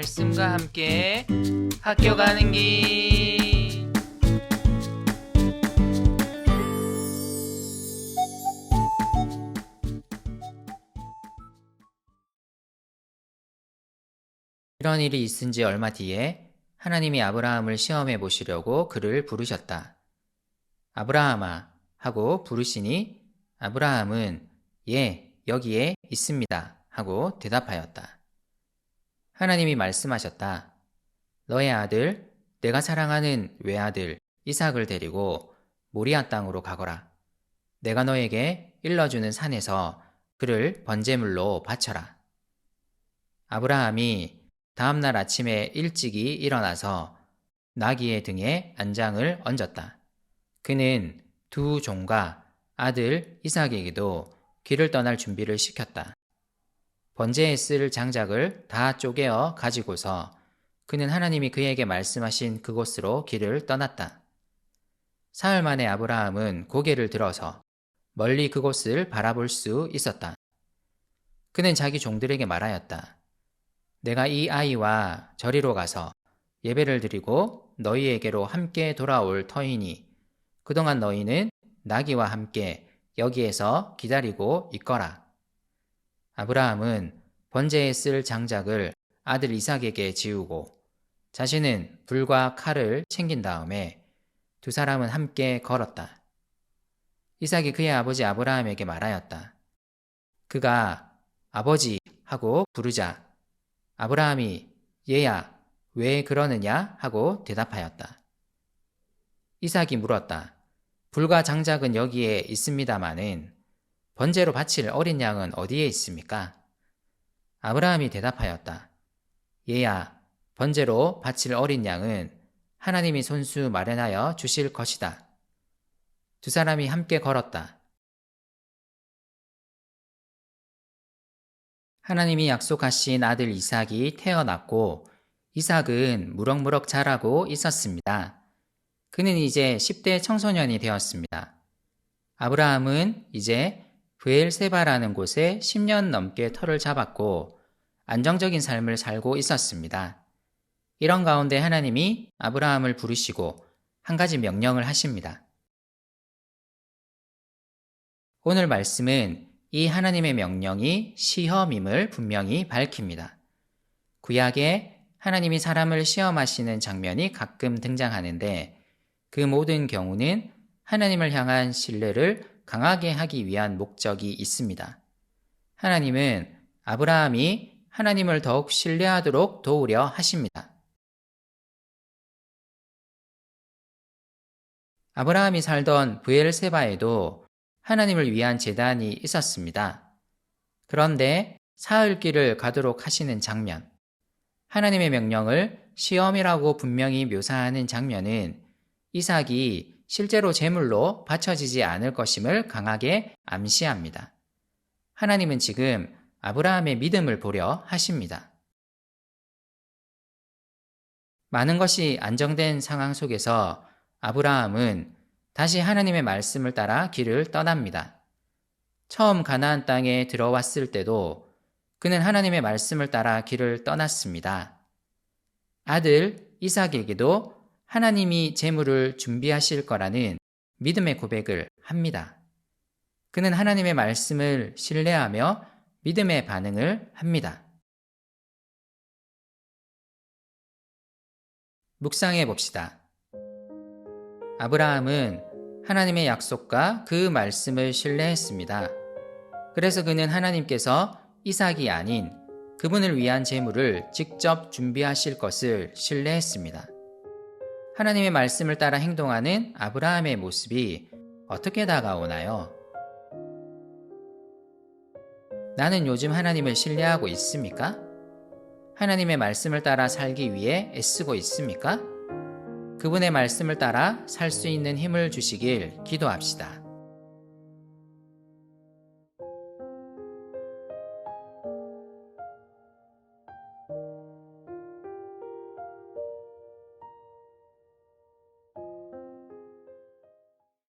말씀과 함께 학교 가는 길. 이런 일이 있은 지 얼마 뒤에 하나님이 아브라함을 시험해 보시려고 그를 부르셨다. 아브라함아 하고 부르시니 아브라함은 예, 여기에 있습니다 하고 대답하였다. 하나님이 말씀하셨다. 너의 아들, 내가 사랑하는 외아들 이삭을 데리고 모리아 땅으로 가거라. 내가 너에게 일러주는 산에서 그를 번제물로 바쳐라. 아브라함이 다음날 아침에 일찍이 일어나서 나귀의 등에 안장을 얹었다. 그는 두 종과 아들 이삭에게도 길을 떠날 준비를 시켰다. 번제에 쓸 장작을 다 쪼개어 가지고서 그는 하나님이 그에게 말씀하신 그곳으로 길을 떠났다. 사흘 만에 아브라함은 고개를 들어서 멀리 그곳을 바라볼 수 있었다. 그는 자기 종들에게 말하였다. 내가 이 아이와 저리로 가서 예배를 드리고 너희에게로 함께 돌아올 터이니 그동안 너희는 나귀와 함께 여기에서 기다리고 있거라. 아브라함은 번제에 쓸 장작을 아들 이삭에게 지우고 자신은 불과 칼을 챙긴 다음에 두 사람은 함께 걸었다. 이삭이 그의 아버지 아브라함에게 말하였다. 그가 아버지 하고 부르자 아브라함이 얘야 왜 그러느냐 하고 대답하였다. 이삭이 물었다. 불과 장작은 여기에 있습니다마는 번제로 바칠 어린 양은 어디에 있습니까? 아브라함이 대답하였다. 얘야, 번제로 바칠 어린 양은 하나님이 손수 마련하여 주실 것이다. 두 사람이 함께 걸었다. 하나님이 약속하신 아들 이삭이 태어났고 이삭은 무럭무럭 자라고 있었습니다. 그는 이제 10대 청소년이 되었습니다. 아브라함은 이제 브엘세바라는 곳에 10년 넘게 터를 잡았고 안정적인 삶을 살고 있었습니다. 이런 가운데 하나님이 아브라함을 부르시고 한 가지 명령을 하십니다. 오늘 말씀은 이 하나님의 명령이 시험임을 분명히 밝힙니다. 구약에 하나님이 사람을 시험하시는 장면이 가끔 등장하는데 그 모든 경우는 하나님을 향한 신뢰를 강하게 하기 위한 목적이 있습니다. 하나님은 아브라함이 하나님을 더욱 신뢰하도록 도우려 하십니다. 아브라함이 살던 브엘세바에도 하나님을 위한 재단이 있었습니다. 그런데 사흘길을 가도록 하시는 장면, 하나님의 명령을 시험이라고 분명히 묘사하는 장면은 이삭이 실제로 제물로 바쳐지지 않을 것임을 강하게 암시합니다. 하나님은 지금 아브라함의 믿음을 보려 하십니다. 많은 것이 안정된 상황 속에서 아브라함은 다시 하나님의 말씀을 따라 길을 떠납니다. 처음 가나안 땅에 들어왔을 때도 그는 하나님의 말씀을 따라 길을 떠났습니다. 아들 이삭에게도 하나님이 재물을 준비하실 거라는 믿음의 고백을 합니다. 그는 하나님의 말씀을 신뢰하며 믿음의 반응을 합니다. 묵상해 봅시다. 아브라함은 하나님의 약속과 그 말씀을 신뢰했습니다. 그래서 그는 하나님께서 이삭이 아닌 그분을 위한 재물을 직접 준비하실 것을 신뢰했습니다. 하나님의 말씀을 따라 행동하는 아브라함의 모습이 어떻게 다가오나요? 나는 요즘 하나님을 신뢰하고 있습니까? 하나님의 말씀을 따라 살기 위해 애쓰고 있습니까? 그분의 말씀을 따라 살 수 있는 힘을 주시길 기도합시다.